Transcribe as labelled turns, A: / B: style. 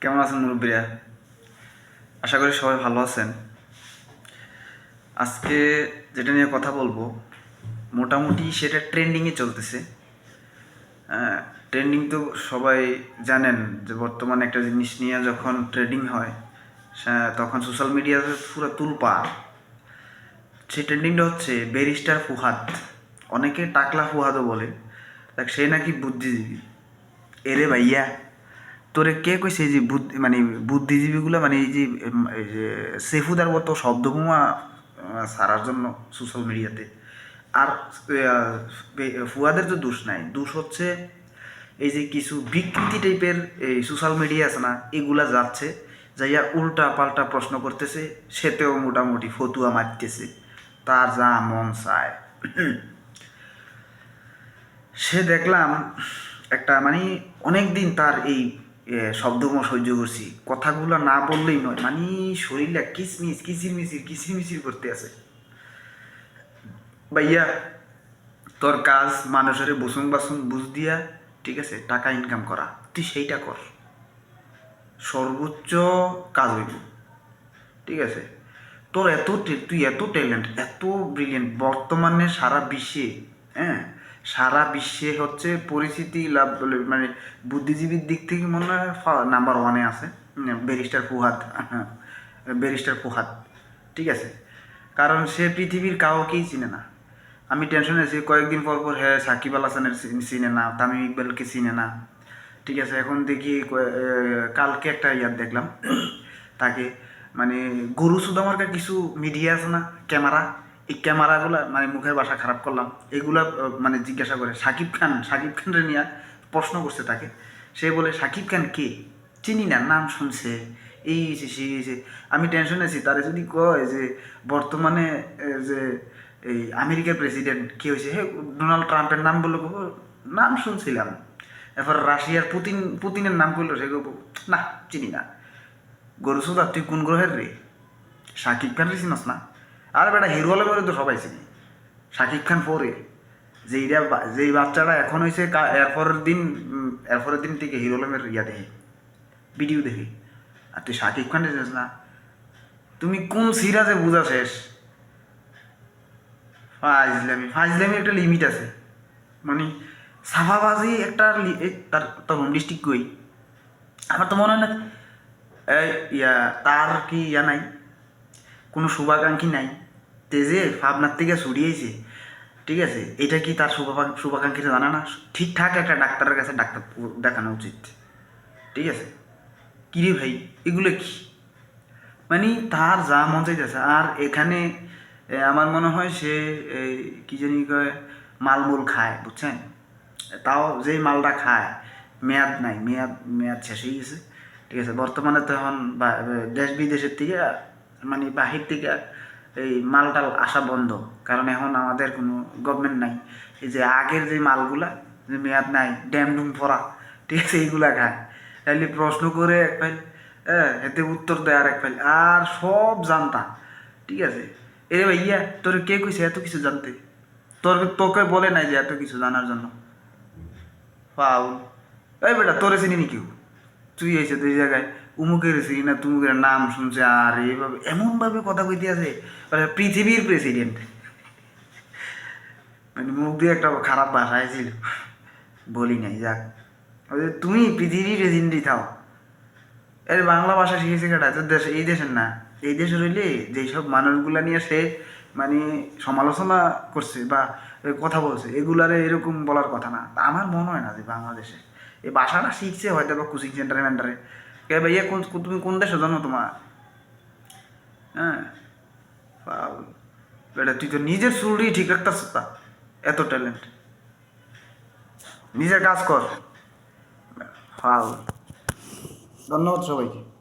A: কেমন আছেন মুরব্বীরা? আশা করি সবাই ভালো আছেন। আজকে যেটা নিয়ে কথা বলব, মোটামুটি সেটা ট্রেন্ডিংয়ে চলতেছে। ট্রেন্ডিং তো সবাই জানেন যে বর্তমানে একটা জিনিস নিয়ে যখন ট্রেডিং হয় তখন সোশ্যাল মিডিয়াতে পুরো তুলপা সেই ট্রেন্ডিংটা হচ্ছে ব্যারিস্টার ফুহাদ। অনেকে টাকলা ফুহাদও বলে। দেখ, সে নাকি বুদ্ধিজীবী। এরে ভাইয়া। তোরে কে কইছে এই যে মানে বুদ্ধিজীবীগুলো মানে এই যে সেফুদার মতো শব্দবোমা আহ, সারার জন্য সোশ্যাল মিডিয়াতে আর ফুয়াদের তো দোষ নাই। দোষ হচ্ছে এই যে কিছু বিকৃতি টাইপের এই সোশ্যাল মিডিয়া আছে না এগুলা যাচ্ছে যাইয়া উল্টা পাল্টা প্রশ্ন করতেছে সেতেও মোটামুটি ফতুয়া মারতেছে। তার যা মন চায়। সে দেখলাম একটা মানে অনেক দিন তার এই এ, শব্দমো সহ্য করছি। কথাগুলো না বললেই নয়। মানে শরীরটা কিসমিস কিচির মিচির কিচির মিচির করতে আছে। ভাইয়া তোর কাজ মানুষের বসুন বাসুন বুঝ দিয়া ঠিক আছে টাকা ইনকাম করা। তুই সেইটা কর। সর্বোচ্চ কাজ হইব। ঠিক আছে? তোর এত তুই এত ট্যালেন্ট এত ব্রিলিয়েন্ট বর্তমানে সারা বিশ্বে হ্যাঁ? সারা বিশ্বে হচ্ছে পরিচিতি লাভ বলে মানে বুদ্ধিজীবীর দিক থেকে মনে হয় নাম্বার ওয়ানে আছে। ব্যারিস্টার ফুহাদ ব্যারিস্টার ফুহাদ ঠিক আছে? কারণ সে পৃথিবীর কাউকেই চিনে না। আমি টেনশনে আছি, কয়েকদিন পর পর হ্যাঁ সাকিব আল হাসানের চিনে না, তামিম ইকবালকে চিনে না। ঠিক আছে, এখন দেখি কালকে একটা ইয়ার দেখলাম। তাকে মানে গরু সুদামার্কা কিছু মিডিয়া আছে না, ক্যামেরা? এই ক্যামেরাগুলা মানে মুখের বাসা খারাপ করলাম এগুলা মানে জিজ্ঞাসা করে সাকিব খান সাকিব খানরে নিয়ে প্রশ্ন করছে তাকে। সে বলে সাকিব খান কে? চিনি না নাম শুনছে। এই হয়েছে সেই আমি টেনশন আছি তারা যদি কয় যে বর্তমানে যে এই আমেরিকার প্রেসিডেন্ট কি হয়েছে হে ডোনাল্ড ট্রাম্পের নাম বলল নাম শুনছিলাম। এরপর রাশিয়ার পুতিন পুতিনের নাম করল সে কব, না চিনি না। গরু সুদা তুই কোন গ্রহের রে? শাকিব খান রে চিনস না। আর বেটা হিরো আলমের তো সবাই চিনি। শাকিব খান পরে। যেইটা যেই বাচ্চাটা এখন হয়েছে এরপরের দিন এরপরের দিন থেকে হিরো আলমের ইয়া দেখে। ভিডিও দেখি। আর তুই শাকিব খান চিনিস না? তুমি কোন সিরাজে বুঝা শেষ? ফাজলামি ফাজলামি একটা লিমিট আছে। মানে সাফাবাজি একটা তার তার ডিস্ট্রিক্ট কই? আমার তো মনে হয় না ইয়া, তার কি ইয়া নাই? কোনো শুভাকাঙ্ক্ষী নাই? তেজে ভাবনার থেকে ছড়িয়েছে ঠিক আছে? এটা কি তার শুভাকাঙ্ক্ষী শুভাকাঙ্ক্ষীরা জানে না? ঠিকঠাক একটা ডাক্তারের কাছে ডাক্তার দেখানো উচিত। ঠিক আছে? কিরে ভাই? এগুলো কি? মানে তার যা মন চাইতেছে, আর এখানে আমার মনে হয় সে কি জানি কয়, মালমূল খায়, বুঝছেন? তাও যেই মালটা খায়, মেয়াদ নাই, মেয়াদ মেয়াদ শেষ হয়ে গেছে। ঠিক আছে? বর্তমানে তো এখন দেশ বিদেশের থেকে মানে বাহির থেকে এই মালটাল আসা বন্ধ। কারণ এখন আমাদের কোনো গভর্নমেন্ট নাই। এই যে আগের যে মালগুলা, যে মেয়াদ নাই, ড্যাম ডুম ভরা, ঠিক আছে, এইগুলা খায়। তাহলে প্রশ্ন করে এক ফাইল হ্যাঁ এতে উত্তর দেয় আর এক ফাইল, আর সব জানতা। ঠিক আছে? এ ভাইয়া, তোর কে কইছে এত কিছু জানতে? তোর তোকে বলে নাই যে এত কিছু জানার জন্য। পাউল এই বেটা, তোরে চিনি নি কেউ? তুই এসে তুই জায়গায়। উমুকের চিনি না তুমুকের নাম শুনছে, আর এইভাবে এমনভাবে কথা কইতে আছে মানে পৃথিবীর প্রেসিডেন্ট মানে মুখ দিয়ে একটা খারাপ ভাষা ছিল বলি নাই, যাক। তুমি পৃথিবীর প্রেসিডেন্টই থাও। এর বাংলা ভাষা শিখেছে কেটা তোর দেশে এই দেশের না। এই দেশের হইলে যেসব মানুষগুলা নিয়ে সে মানে সমালোচনা করছে বা কথা বলছে, এগুলারে এরকম বলার কথা না। আমার মনে হয় না যে বাংলাদেশে। এই ভাষাটা শিখছে হয়তো বা কোচিং সেন্টারে মেন্টারে কে ভাইয়া কোন তুমি কোন দেশে জন্ম তোমার? হ্যাঁ। বেটা, তুই তো নিজের চুলই ঠিক রাখতেছ তা, এত ট্যালেন্ট নিজের কাজ কর। ফাল ধন্যবাদ সবাইকে।